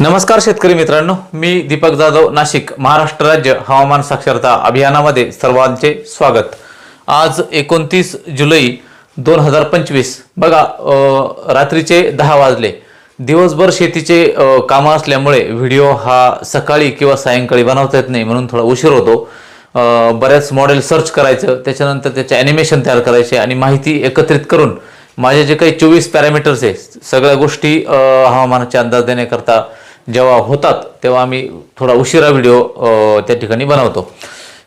नमस्कार शेतकरी मित्रांनो मी दीपक जाधव नाशिक महाराष्ट्र राज्य हवामान साक्षरता अभियानामध्ये सर्वांचे स्वागत. आज एकोणतीस जुलै दोन हजार पंचवीस. बघा रात्रीचे दहा वाजले. दिवसभर शेतीचे कामं असल्यामुळे व्हिडिओ हा सकाळी किंवा सायंकाळी बनवता येत नाही म्हणून थोडा उशीर होतो. बऱ्याच मॉडेल सर्च करायचं त्याच्यानंतर त्याचे ॲनिमेशन तयार करायचे आणि माहिती एकत्रित करून माझे जे काही चोवीस पॅरामीटर्स आहे सगळ्या गोष्टी हवामानाचे अंदाज देण्याकरता जेव्हा होतात तेव्हा आम्ही थोडा उशिरा व्हिडिओ त्या ठिकाणी बनवतो.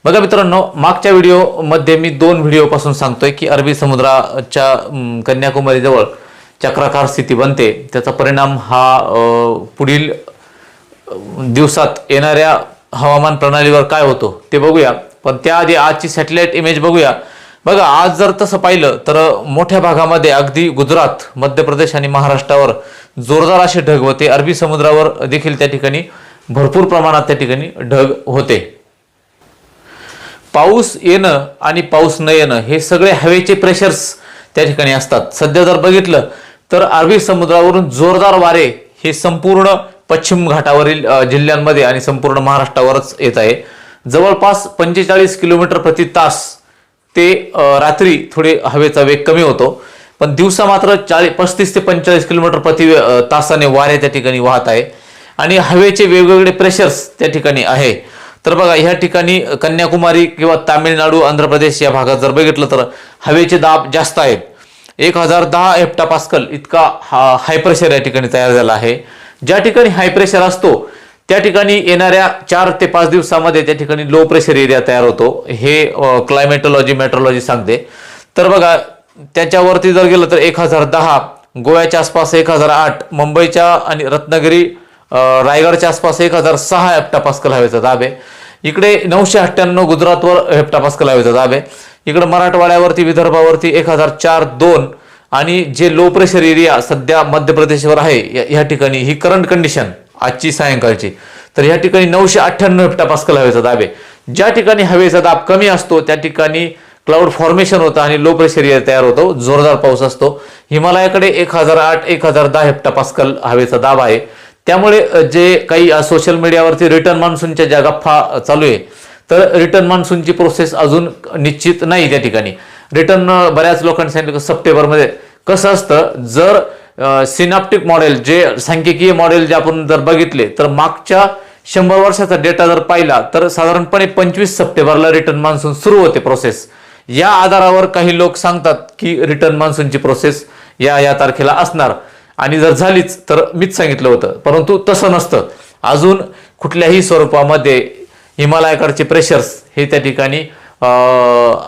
बघा मित्रांनो मागच्या व्हिडिओमध्ये मी दोन व्हिडिओपासून सांगतोय की अरबी समुद्राच्या कन्याकुमारीजवळ चक्राकार स्थिती बनते. त्याचा परिणाम हा पुढील दिवसात येणाऱ्या हवामान प्रणालीवर काय होतो ते बघूया. पण त्याआधी आजची सॅटेलाइट इमेज बघूया. बघा आज जर तसं पाहिलं तर मोठ्या भागामध्ये अगदी गुजरात मध्य प्रदेश आणि महाराष्ट्रावर जोरदार असे ढग होते. अरबी समुद्रावर देखील त्या ठिकाणी भरपूर प्रमाणात त्या ठिकाणी ढग होते. पाऊस येणं आणि पाऊस न येणं हे सगळे हवेचे प्रेशर्स त्या ठिकाणी असतात. सध्या जर बघितलं तर अरबी समुद्रावरून जोरदार वारे हे संपूर्ण पश्चिम घाटावरील जिल्ह्यांमध्ये आणि संपूर्ण महाराष्ट्रावरच येत आहे. जवळपास पंचेचाळीस किलोमीटर प्रति तास ते रात्री थोडे हवेचा वेग कमी होतो. पण दिवसा मात्र चाळीस पस्तीस ते पंचेचाळीस किलोमीटर प्रति तासाने वारे त्या ठिकाणी वाहत आहे. आणि हवेचे वेगवेगळे प्रेशर्स त्या ठिकाणी आहे. तर बघा ह्या ठिकाणी कन्याकुमारी किंवा तामिळनाडू आंध्र प्रदेश या भागात जर बघितलं तर हवेचे दाब जास्त आहेत. एक हजार दहा हेप्टा पास्कल इतका हा हाय प्रेशर या ठिकाणी तयार झाला आहे. ज्या ठिकाणी हाय प्रेशर असतो त्या ठिकाणी येणाऱ्या चार ते पाच दिवसामध्ये त्या ठिकाणी लो प्रेशर एरिया तयार होतो. हे क्लायमेटॉलॉजी मेट्रोलॉजी सांगते. तर बघा त्याच्यावरती जर गेलं तर एक हजार दहा गोव्याच्या आसपास एक हजार आठ मुंबईच्या आणि रत्नागिरी रायगडच्या आसपास एक हजार सहा हेप्टापास्कल हवेचा दाब आहे. इकडे नऊशे अठ्ठ्याण्णव गुजरातवर हेप्टापास्कल हवेचा दाब आहे. इकडे मराठवाड्यावरती विदर्भावरती एक हजार चार दोन आणि जे लो प्रेशर एरिया सध्या मध्य प्रदेशवर आहे या- या ठिकाणी ही करंट कंडिशन आजची सायंकाळची. तर या ठिकाणी नऊशे अठ्ठ्याण्णव हेप्टापास्कल हवेचा दाब आहे. ज्या ठिकाणी हवेचा दाब कमी असतो त्या ठिकाणी क्लाउड फॉर्मेशन होतं आणि लो प्रेशर एरिया तयार होतो. जोरदार पाऊस असतो. हिमालयाकडे एक हजार आठ एक हजार दहा हेप्टापास्कल हवेचा दाब आहे. त्यामुळे जे काही सोशल मीडियावरती रिटर्न मान्सूनच्या ज्या गप्पा चालू आहे तर रिटर्न मान्सूनची प्रोसेस अजून निश्चित नाही त्या ठिकाणी. रिटर्न बऱ्याच लोकांनी सांगितलं सप्टेंबरमध्ये कसं असतं जर सिनाप्टिक मॉडेल जे सांख्यिकीय मॉडेल जे आपण जर बघितले तर मागच्या शंभर वर्षाचा डेटा जर पाहिला तर साधारणपणे पंचवीस सप्टेंबरला रिटर्न मान्सून सुरू होते प्रोसेस या आधारावर काही लोक सांगतात की रिटर्न मान्सूनची प्रोसेस या या तारखेला असणार. आणि जर झालीच तर मीच सांगितलं होतं. परंतु तसं नसतं. अजून कुठल्याही स्वरूपामध्ये हिमालयाकडचे प्रेशर्स हे त्या ठिकाणी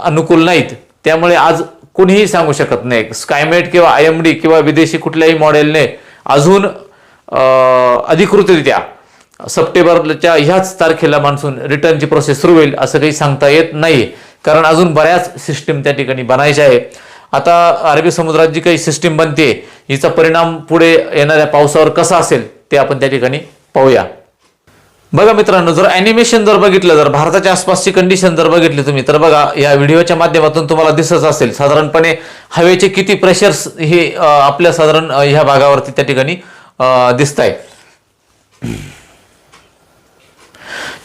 अनुकूल नाहीत. त्यामुळे आज कुणीही सांगू शकत नाही. स्कायमेट किंवा आय एम डी किंवा विदेशी कुठल्याही मॉडेलने अजून अधिकृतरित्या सप्टेंबरच्या ह्याच तारखेला मान्सून रिटर्नची प्रोसेस सुरू होईल असं काही सांगता येत नाही. कारण अजून बऱ्याच सिस्टीम त्या ठिकाणी बनायच्या आहे आता अरबी समुद्रात जी काही सिस्टीम बनते हिचा परिणाम पुढे येणाऱ्या पावसावर कसा असेल ते आपण त्या ठिकाणी पाहूया. बघा मित्रांनो जर अॅनिमेशन जर बघितलं जर भारताच्या आसपासची कंडिशन जर बघितली तुम्ही तर बघा या व्हिडिओच्या माध्यमातून तुम्हाला दिसत असेल साधारणपणे हवेचे किती प्रेशर्स हे आपल्या साधारण ह्या भागावरती त्या ठिकाणी दिसत आहे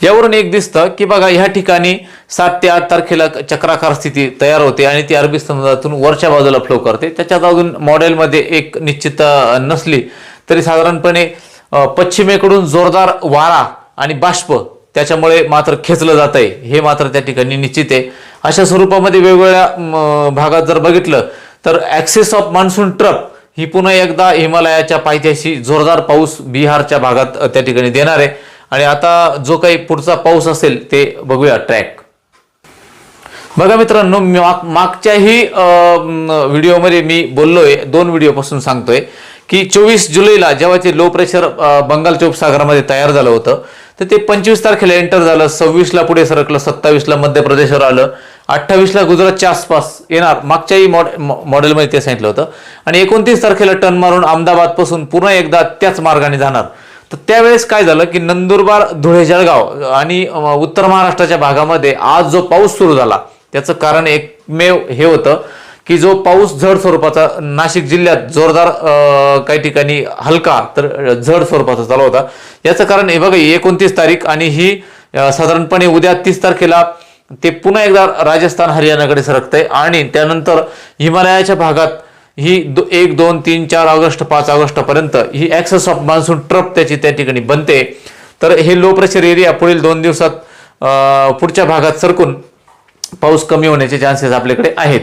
यावरून एक दिसतं की बघा ह्या ठिकाणी सात ते आठ तारखेला चक्राकार स्थिती तयार होते आणि ती अरबी समुद्रातून वरच्या बाजूला फ्लो करते. त्याच्यात अजून मॉडेलमध्ये एक निश्चित नसली तरी साधारणपणे पश्चिमेकडून जोरदार वारा आणि बाष्प त्याच्यामुळे मात्र खेचलं जात आहे हे मात्र त्या ठिकाणी निश्चित आहे. अशा स्वरूपामध्ये वेगवेगळ्या भागात जर बघितलं तर ॲक्सेस ऑफ मान्सून ट्रप ही पुन्हा एकदा हिमालयाच्या पायथ्याशी जोरदार पाऊस बिहारच्या भागात त्या ठिकाणी देणार आहे. आणि आता जो काही पुढचा पाऊस असेल ते बघूया ट्रॅक बघा मित्रांनो माग- मागच्याही व्हिडिओमध्ये मी बोललोय दोन व्हिडिओपासून सांगतोय. की चोवीस जुलैला जेव्हा ते लो प्रेशर बंगालच्या उपसागरामध्ये तयार झालं होतं तर ते पंचवीस तारखेला एंटर झालं सव्वीसला पुढे सरकलं सत्तावीसला मध्य प्रदेशवर आलं अठ्ठावीसला गुजरातच्या आसपास येणार मागच्याही मॉड मॉडेलमध्ये ते सांगितलं होतं. आणि एकोणतीस तारखेला टर्न मारून अहमदाबादपासून पुन्हा एकदा त्याच मार्गाने जाणार. तर त्यावेळेस काय झालं की नंदुरबार धुळे जळगाव आणि उत्तर महाराष्ट्राच्या भागामध्ये आज जो पाऊस सुरू झाला त्याचं कारण एकमेव हे होतं की जो पाऊस जड स्वरूपाचा नाशिक जिल्ह्यात जोरदार काही ठिकाणी हलका तर जड स्वरूपाचा चालू होता. याचं कारण हे बघा एकोणतीस तारीख आणि ही साधारणपणे उद्या तीस तारखेला ते पुन्हा एकदा राजस्थान हरियाणाकडे सरकतंय आणि त्यानंतर हिमालयाच्या भागात ही दो, एक दोन तीन चार ऑगस्ट पाच ऑगस्ट पर्यंत ही ऍक्सेस ऑफ मान्सून ट्रप त्याची त्या ठिकाणी बनते. तर हे लो प्रेशर एरिया पुढील दोन दिवसात पुढच्या भागात सरकून पाऊस कमी होण्याचे चान्सेस आपल्याकडे आहेत.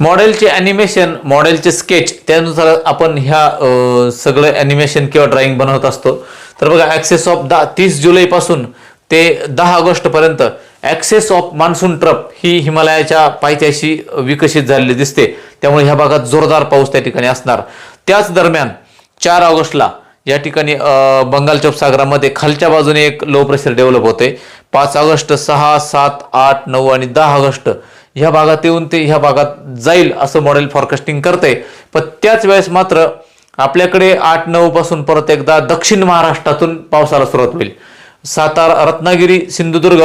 मॉडेलचे ॲनिमेशन मॉडेलचे स्केच त्यानुसार आपण ह्या सगळं ॲनिमेशन किंवा ड्रॉइंग बनवत असतो. तर बघा ॲक्सेस ऑफ दहा तीस जुलैपासून ते दहा ऑगस्टपर्यंत ॲक्सेस ऑफ मान्सून ट्रप ही हिमालयाच्या पायथ्याशी विकसित झालेली दिसते. त्यामुळे ह्या भागात जोरदार पाऊस त्या ठिकाणी असणार. त्याच दरम्यान चार ऑगस्टला या ठिकाणी बंगालच्या उपसागरामध्ये खालच्या बाजूने एक लो प्रेशर डेव्हलप होते. पाच ऑगस्ट सहा सात आठ नऊ आणि दहा ऑगस्ट ह्या भागात येऊन ते ह्या भागात जाईल असं मॉडेल फॉरकास्टिंग करते पण त्याच वेळेस मात्र आपल्याकडे आठ नऊ पासून परत एकदा दक्षिण महाराष्ट्रातून पावसाला सुरुवात होईल. सातारा रत्नागिरी सिंधुदुर्ग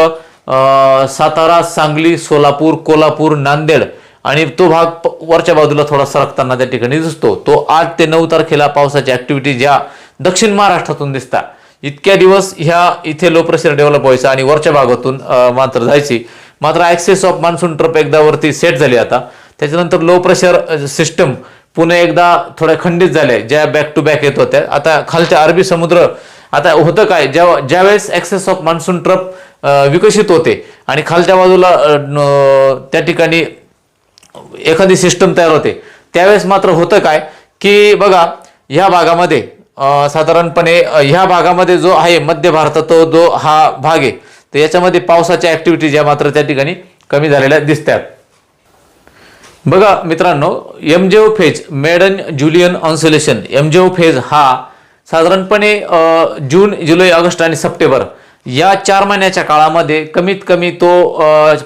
सातारा सांगली सोलापूर कोल्हापूर नांदेड आणि तो भाग प- वरच्या बाजूला थोडा सरकताना त्या ठिकाणी दिसतो. तो आठ ते नऊ तारखेला पावसाची ऍक्टिव्हिटी ज्या दक्षिण महाराष्ट्रातून दिसतात इतक्या दिवस ह्या इथे लो प्रेशर डेव्हलप व्हायचा आणि वरच्या भागातून मात्र जायची. मात्र ऍक्सेस ऑफ मान्सून ट्रप एकदा वरती सेट झाली आता. त्याच्यानंतर लो प्रेशर सिस्टम पुन्हा एकदा थोड्या खंडित झाल्या ज्या बॅक टू बॅक येत होत्या. आता खालच्या अरबी समुद्र आता होतं काय? ज्या ज्यावेळेस ऍक्सेस ऑफ मान्सून ट्रप विकसित होते आणि खालच्या बाजूला त्या ठिकाणी एखादी सिस्टम तयार होते त्यावेळेस मात्र होतं काय? की बघा ह्या भागामध्ये साधारणपणे ह्या भागामध्ये जो आहे मध्य भारतात तो जो हा भाग आहे. तर याच्यामध्ये पावसाच्या ऍक्टिव्हिटी ज्या मात्र त्या ठिकाणी कमी झालेल्या दिसतात. बघा मित्रांनो MJO phase Madden Julian oscillation MJO phase हा साधारणपणे जून जुलै ऑगस्ट आणि सप्टेंबर या चार महिन्याच्या काळामध्ये कमीत कमी तो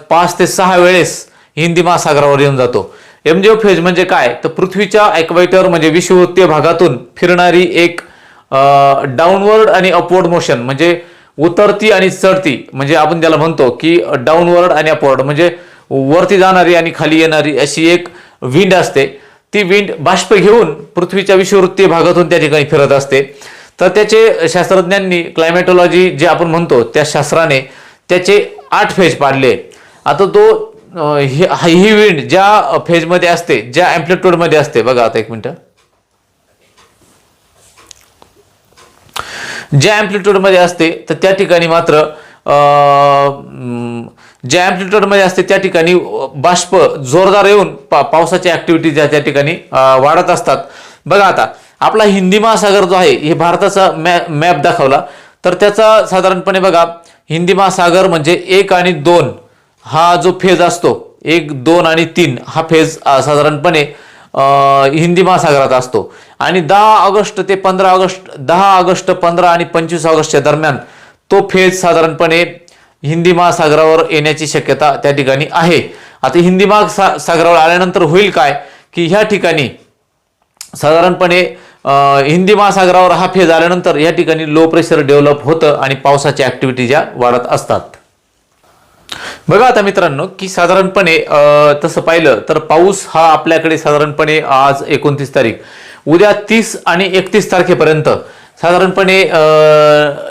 पाच ते सहा वेळेस हिंदी महासागरावर येऊन जातो. एमजेओ फेज म्हणजे काय? तर पृथ्वीच्या एक्वायटर म्हणजे विषुवृत्तीय भागातून फिरणारी एक डाऊनवर्ड आणि अपवर्ड मोशन म्हणजे उतरती आणि चढती म्हणजे आपण त्याला म्हणतो की डाऊनवर्ड आणि अपवर्ड म्हणजे वरती जाणारी आणि खाली येणारी अशी एक विंड असते. ती विंड बाष्प घेऊन पृथ्वीच्या विषुववृत्तीय भागातून त्या ठिकाणी फिरत असते. तर त्याचे शास्त्रज्ञांनी क्लायमॅटोलॉजी जे आपण म्हणतो त्या शास्त्राने त्याचे आठ फेज पाडले. आता तो ही ही विंड ज्या फेजमध्ये असते ज्या अँप्लिट्यूडमध्ये असते बघा आता एक मिनटं. ज्या अँप्लिट्यूडमध्ये असते तर त्या ठिकाणी मात्र ज्या अँप्लिट्यूडमध्ये असते त्या ठिकाणी बाष्प जोरदार येऊन पा पावसाची ॲक्टिव्हिटी ज्या त्या ठिकाणी वाढत असतात. बघा आता आपला हिंदी महासागर जो आहे हे भारताचा मॅ मॅप दाखवला. तर त्याचा साधारणपणे बघा हिंदी महासागर म्हणजे एक आणि दोन हा जो फेज असतो एक दोन आणि तीन हा फेज साधारणपणे हिंदी महासागरात असतो. आणि दहा ऑगस्ट ते पंधरा ऑगस्ट दहा ऑगस्ट पंधरा आणि पंचवीस ऑगस्टच्या दरम्यान तो फेज साधारणपणे हिंदी महासागरावर येण्याची शक्यता त्या ठिकाणी आहे. आता हिंदी महासागरावर आल्यानंतर होईल काय? की ह्या ठिकाणी साधारणपणे हिंदी महासागरावर हा फेज आल्यानंतर या ठिकाणी लो प्रेशर डेव्हलप होतं आणि पावसाच्या ऍक्टिव्हिटी ज्या वाढत असतात. बघा आता मित्रांनो की साधारणपणे तसं पाहिलं तर पाऊस हा आपल्याकडे साधारणपणे आज एकोणतीस तारीख. उद्या तीस आणि एकतीस तारखेपर्यंत. साधारणपणे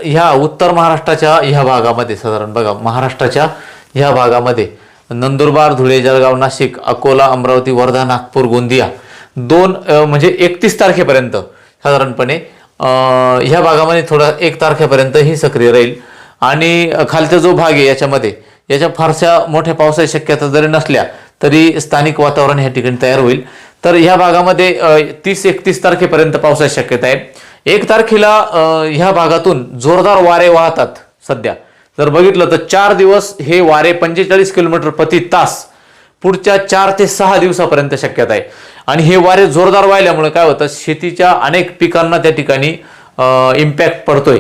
ह्या उत्तर महाराष्ट्राच्या ह्या भागामध्ये साधारण बघा महाराष्ट्राच्या ह्या भागामध्ये. नंदुरबार धुळे जळगाव नाशिक अकोला अमरावती वर्धा नागपूर गोंदिया. दोन म्हणजे एकतीस तारखेपर्यंत साधारणपणे ह्या भागामध्ये थोडा एक तारखेपर्यंत ही सक्रिय राहील. आणि खालचा जो भाग आहे याच्यामध्ये याच्या फारशा मोठ्या पावसाची शक्यता जरी नसल्या तरी स्थानिक वातावरण ह्या ठिकाणी तयार होईल. तर ह्या भागामध्ये तीस एकतीस तारखेपर्यंत पावसाची शक्यता आहे. एक तारखेला ह्या भागातून जोरदार वारे वाहतात सध्या. जर बघितलं तर चार दिवस हे वारे पंचेचाळीस किलोमीटर प्रति तास पुढच्या चार ते सहा दिवसापर्यंत शक्यता आहे. आणि हे वारे जोरदार वाहिल्यामुळे काय होतं शेतीच्या अनेक पिकांना त्या ठिकाणी इम्पॅक्ट पडतोय.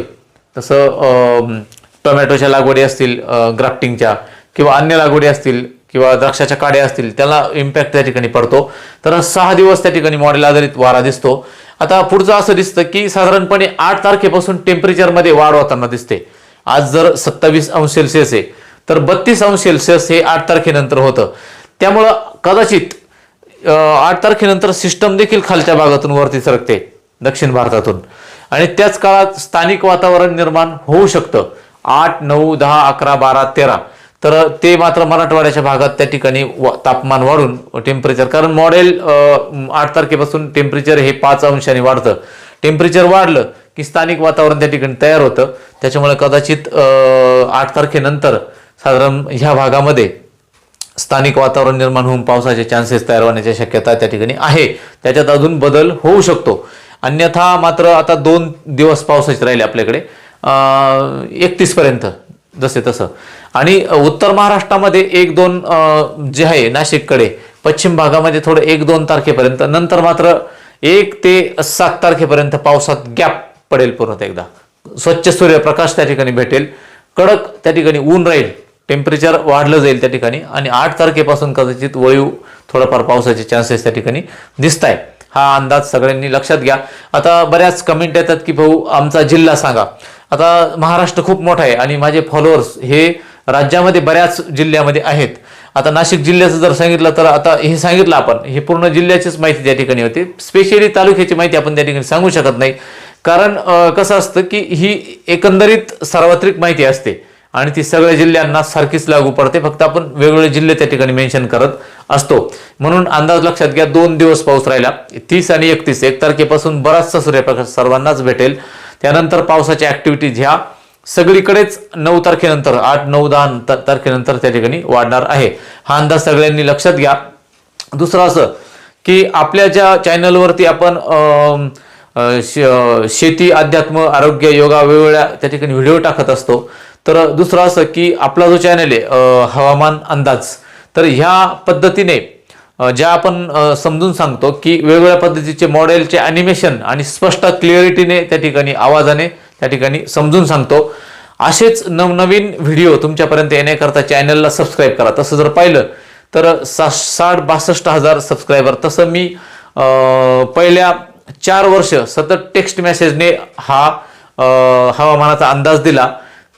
तसं टोमॅटोच्या लागवडी असतील ग्राफ्टिंगच्या किंवा अन्य लागवडी असतील किंवा द्राक्षाच्या काड्या असतील त्याला इम्पॅक्ट त्या ठिकाणी पडतो. तर सहा दिवस त्या ठिकाणी मॉडेल आधारित वारा दिसतो. आता पुढचं असं दिसतं की साधारणपणे आठ तारखेपासून टेम्परेचरमध्ये वाढ होताना दिसते. आज जर सत्तावीस अंश सेल्सिअस आहे तर बत्तीस अंश सेल्सिअस हे आठ तारखेनंतर होतं. त्यामुळं कदाचित आठ तारखेनंतर सिस्टम देखील खालच्या भागातून वरती सरकते दक्षिण भारतातून. आणि त्याच काळात स्थानिक वातावरण निर्माण होऊ शकतं. आठ नऊ दहा अकरा बारा तेरा. तर ते मात्र मराठवाड्याच्या भागात त्या ठिकाणी व- तापमान वाढून टेम्परेचर कारण मॉडेल आठ तारखेपासून टेम्परेचर हे पाच अंशाने वाढतं. टेम्परेचर वाढलं की स्थानिक वातावरण त्या ठिकाणी तयार होतं. त्याच्यामुळे कदाचित आठ तारखेनंतर साधारण ह्या भागामध्ये स्थानिक वातावरण निर्माण होऊन पावसाचे चान्सेस तयार होण्याची शक्यता त्या ठिकाणी आहे. त्याच्यात अजून बदल होऊ शकतो. अन्यथा मात्र आता दोन दिवस पावसाचे राहिले आपल्याकडे. एकतीसपर्यंत जसे तसं. आणि उत्तर महाराष्ट्रामध्ये एक दोन जे आहे नाशिककडे पश्चिम भागामध्ये थोडं एक दोन तारखेपर्यंत नंतर मात्र एक ते सात तारखेपर्यंत पावसात गॅप पडेल पूर्ण एकदा. स्वच्छ सूर्यप्रकाश त्या ठिकाणी भेटेल. कडक त्या ठिकाणी ऊन राहील. टेम्परेचर वाढलं जाईल त्या ठिकाणी. आणि आठ तारखेपासून कदाचित वळीव थोडंफार पावसाचे चान्सेस त्या ठिकाणी दिसत आहे हा अंदाज सगळ्यांनी लक्षात घ्या. आता बऱ्याच कमेंट येतात की भाऊ आमचा जिल्हा सांगा. आता महाराष्ट्र खूप मोठा आहे आणि माझे फॉलोअर्स हे राज्यामध्ये बऱ्याच जिल्ह्यामध्ये आहेत. आता नाशिक जिल्ह्याचं जर सांगितलं तर आता हे सांगितलं आपण हे पूर्ण जिल्ह्याचीच माहिती त्या ठिकाणी होती. स्पेशली तालुक्याची माहिती आपण त्या ठिकाणी सांगू शकत नाही. कारण कसं असतं की ही एकंदरीत सार्वत्रिक माहिती असते आणि ती सगळ्या जिल्ह्यांना सारखीच लागू पडते. फक्त आपण वेगवेगळे जिल्हे त्या ठिकाणी मेन्शन करत असतो. म्हणून अंदाज लक्षात घ्या दोन दिवस पाऊस राहिला. तीस आणि एकतीस एक तारखेपासून बराचसा सूर्यप्रकाश सर्वांनाच भेटेल. त्यानंतर पावसाच्या ॲक्टिव्हिटीज ह्या सगळीकडेच नऊ तारखेनंतर आठ नऊ दहा तारखेनंतर त्या ठिकाणी वाढणार आहे. हा अंदाज सगळ्यांनी लक्षात घ्या. दुसरं असं की आपल्या ज्या चॅनलवरती आपण शेती अध्यात्म आरोग्य योगा वेगवेगळ्या त्या ठिकाणी व्हिडिओ टाकत असतो. तर दुसरं असं की आपला जो चॅनल आहे हवामान अंदाज तर ह्या पद्धतीने ज्या आपण समजून सांगतो की वेगवेगळ्या पद्धतीचे मॉडेलचे अॅनिमेशन आणि स्पष्ट क्लिअरिटीने त्या ठिकाणी आवाजाने त्या ठिकाणी समजून सांगतो. असेच नवनवीन व्हिडिओ तुमच्यापर्यंत येण्याकरता चॅनलला सबस्क्राईब करा. तसं जर पाहिलं तर सा साठ बासष्ट हजार सबस्क्रायबर तसं मी पहिल्या चार वर्ष सतत टेक्स्ट मेसेजने हा हवामानाचा अंदाज दिला.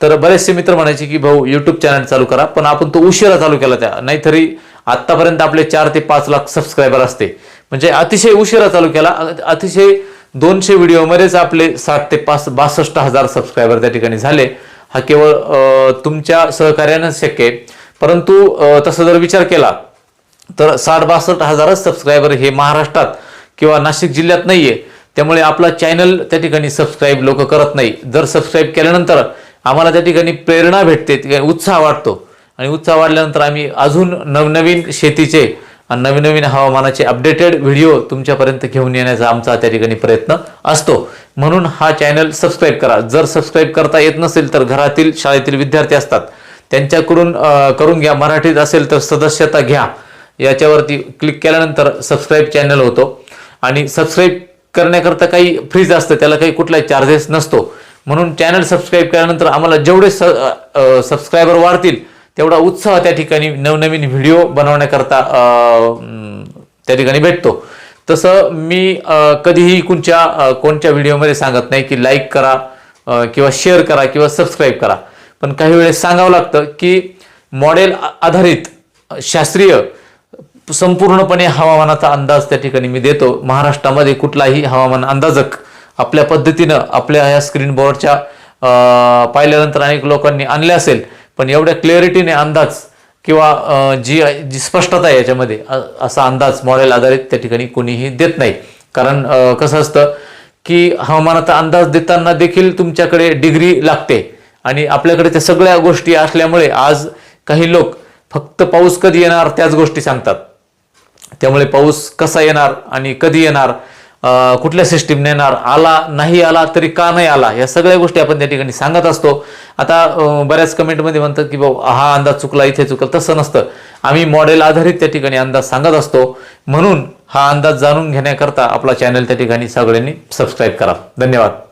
तर बरेचसे मित्र म्हणायचे की भाऊ युट्यूब चॅनल चालू करा. पण आपण तो उशिरा चालू केला त्या. नाहीतरी आतापर्यंत आपले चार ते पाच लाख सबस्क्रायबर असते. म्हणजे अतिशय उशिरा चालू केला. अतिशय दोनशे व्हिडिओमध्येच आपले साठ ते पाच बासष्ट हजार सबस्क्रायबर त्या ठिकाणी झाले. हा केवळ तुमच्या सहकार्यानंच शक्य आहे. परंतु तसं जर विचार केला तर साठ बासष्ट हजारच सबस्क्रायबर हे महाराष्ट्रात किंवा नाशिक जिल्ह्यात नाहीये. त्यामुळे आपला चॅनल त्या ठिकाणी सबस्क्राईब लोक करत नाही. जर सबस्क्राईब केल्यानंतर आम्हाला त्या ठिकाणी प्रेरणा भेटते उत्साह वाटतो. आणि उत्साह वाढल्यानंतर आम्ही अजून नवनवीन शेतीचे आणि नवीन नवीन हवामानाचे अपडेटेड व्हिडिओ तुमच्यापर्यंत घेऊन येण्याचा आमचा त्या ठिकाणी प्रयत्न असतो. म्हणून हा चॅनल सबस्क्राईब करा. जर सबस्क्राईब करता येत नसेल तर घरातील शाळेतील विद्यार्थी असतात. त्यांच्याकडून करून घ्या. मराठीत असेल तर सदस्यता घ्या. याच्यावरती क्लिक केल्यानंतर सबस्क्राईब चॅनल होतो. आणि सबस्क्राईब करण्याकरता काही फ्रीज असतं. त्याला काही कुठलाही चार्जेस नसतो. म्हणून चॅनल सबस्क्राईब केल्यानंतर आम्हाला जेवढे स सबस्क्रायबर वाढतील तेवढा उत्साह त्या ठिकाणी नवनवीन व्हिडिओ बनवण्याकरता त्या ठिकाणी भेटतो. तसं मी कधीही कोणच्या कोणत्या व्हिडिओमध्ये सांगत नाही की लाईक करा किंवा शेअर करा किंवा सबस्क्राईब करा. पण काही वेळेस सांगावं लागतं की मॉडेल आधारित शास्त्रीय संपूर्णपणे हवामानाचा अंदाज त्या ठिकाणी मी देतो. महाराष्ट्रामध्ये कुठलाही हवामान अंदाजक आपल्या पद्धतीनं आपल्या या स्क्रीन बोर्डच्या पाहिल्यानंतर अनेक लोकांनी आणले असेल पण एवढ्या क्लिअरिटीने अंदाज किंवा जी जी स्पष्टता आहे याच्यामध्ये असा अंदाज मॉडेल आधारित त्या ठिकाणी कोणीही देत नाही. कारण कसं असतं की हवामानाचा अंदाज देताना देखील तुमच्याकडे डिग्री लागते. आणि आपल्याकडे त्या सगळ्या गोष्टी असल्यामुळे आज काही लोक फक्त पाऊस कधी येणार त्याच गोष्टी सांगतात. त्यामुळे पाऊस कसा येणार आणि कधी येणार कुठल्या सिस्टीमने येणार आला नाही आला तरी का नाही आला या सगळ्या गोष्टी आपण त्या ठिकाणी सांगत असतो. आता बऱ्याच कमेंटमध्ये म्हणतात की बाबा हा अंदाज चुकला इथे चुकला तसं नसतं. आम्ही मॉडेल आधारित त्या ठिकाणी अंदाज सांगत असतो. म्हणून हा अंदाज जाणून घेण्याकरता आपला चॅनल त्या ठिकाणी सगळ्यांनी सबस्क्राईब करा. धन्यवाद.